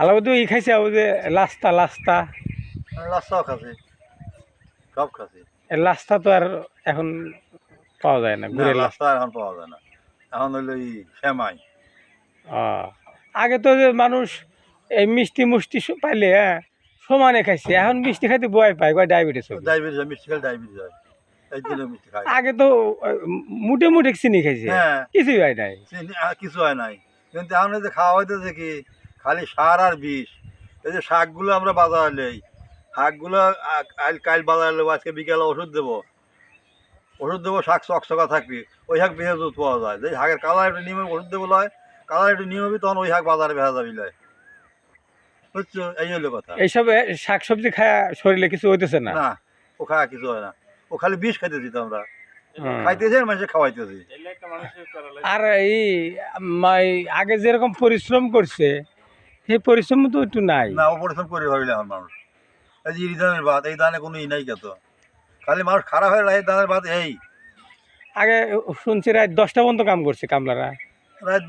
আলাদা তো ই খাইছে ওই যে লাস্তা লাস্তা। রাস্তাও খাসি সব এই লাস্তা তো আর এখন পাওয়া যায় না গুড়ের লাস্তা। এখন পাওয়া যায় না। এখন হইল এই শ্যামাই আগে তো যে মানুষ এই মিষ্টি মুষ্টি পাইলে হ্যাঁ সমানে খাইছে এখন মিষ্টি খাইতে বয় পায় কয় ডায়াবেটিস ডায়াবেটিস মিষ্টি খেলে ডায়াবেটিস হয়। খাই আগে তো মুঠে মুঠে চিনি খাইছে। হ্যাঁ। কিছুই হয় নাই। চিনি কিছু হয় নাই। কিন্তু এখন যে খাওয়া হইতেছে কি খালি সার আর বিষ। এই যে শাকগুলো আমরা বাজারে নেই। শাকগুলো কাল কাল বাজারে নেব আজকে বিকেলে ওষুধ দেবো। ওষুধ দেবো শাক চকচকা থাকবি। ওই শাক বেঁচে দুধ পাওয়া যায়। যে শাকের কালার একটু নিয়মে ওষুধ দেবো লয় কালার একটু নিয়মে তখন ওই শাক বাজারে বেচা যাবি লয়। বুঝছ? এই হলো কথা। এইসব শাক সবজি খায়া শরীরে কিছু হইতেছে না? না ও খাওয়া কিছু হয় না। ও খালি বিষ খাইতেছি তো আমরা। হুম। খাইতেছি আর মানুষের খাওয়াইতেছি আর এই আগে যেরকম পরিশ্রম করছে সেই পরিশ্রম তো একটু নাই। না ও পরিশ্রম করে ভাবিলে এখন মানুষ। এই যে এই ধানের ভাত এই ধানে কোনো ই নাই কত খালি মানুষ খারাপ হয়ে রায় ধানের ভাত এই। আগে শুনছি রাত দশটা পর্যন্ত কাম করছে কামলারা। রাত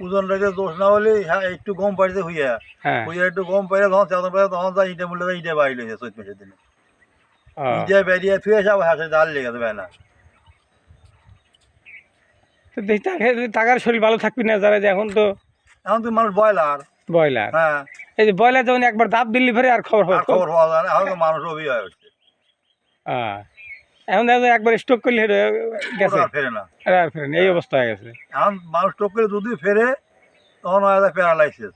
ওজন রেখে দোষ না হলে হ্যাঁ একটু গম পাইতে হইয়া। হ্যাঁ। হইয়া একটু গম পাইলে তখন চেতন পাইলে তখন ইটে মূল্য ইটে বাইরে হয়েছে চৈত মাসের দিনে। ইটে বেরিয়ে ফিরে সব হাসে ডাল লেগে যাবে না। তো দেখি টাকা- টাকার শরীর ভালো থাকবি না যারা যে এখন তো এখন তো মানুষ বয়লার ব্রয়লার। হ্যাঁ। এই যে ব্রয়লার যখন একবার দাব দিল্লি ভরে আর খবর আর খবর পাওয়া যায় না। এখন তো মানুষ অভি হয়ে উঠছে হ্যাঁ। এখন দেখো একবার স্টক করলে হেরে গেছে। ওটা আর ফেরে না এই অবস্থা হয়ে গেছে। এখন মানুষ টোক করে যদি ফেরে তখন হয়ে যায় প্যারালাইসিস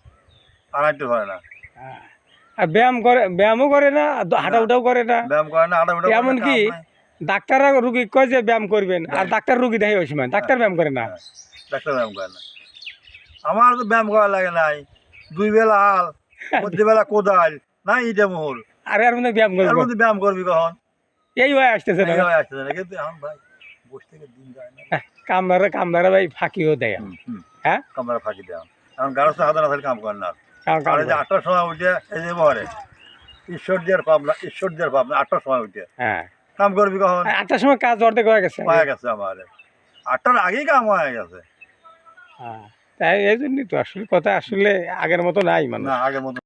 আর হাঁটতে পারে না। আর ব্যায়াম করে ব্যায়ামও করে না হাঁটা উঠাও করে না। ব্যায়াম করে না হাঁটা এমন কি? ডাক্তাররা রুগী কয় যে ব্যায়াম করবেন আর ডাক্তার রুগী দেখে ওই সময় ডাক্তার ব্যায়াম করে না। ডাক্তার ব্যায়াম করে না। আমার তো ব্যায়াম করা লাগে নাই। দুই বেলা হাল মধ্যে বেলা কোদাল নাই ইটা মোহর। আর এর মধ্যে ব্যায়াম এর মধ্যে ব্যায়াম করবি কখন? এই হয়ে আসতেছে না। হয়ে আসতেছে না। কিন্তু এখন ভাই বসে থেকে দিন যায় না। কামদারা কামদারা ভাই ফাঁকিও দেয়। হ্যাঁ? কামরা ফাঁকি দেওয়া এখন গাড়ো হাতে না থাকলে কাম করে না। কাম যে। আটটার সময় উঠে এই যে বহরে ঈশ্বর দিয়ার পাবনা ঈশ্বর দিয়ার পাবনা আটটার সময় উঠে। হ্যাঁ। কাম করবি কখন? আটটার সময় কাজ অর্ধেক হয়ে গেছে। হয়ে গেছে আমার। আটটার আগেই কাম হয়ে গেছে। হ্যাঁ। তাই এই জন্যই তো। আসলে কথা আসলে আগের মতো নাই মানে আগের মতো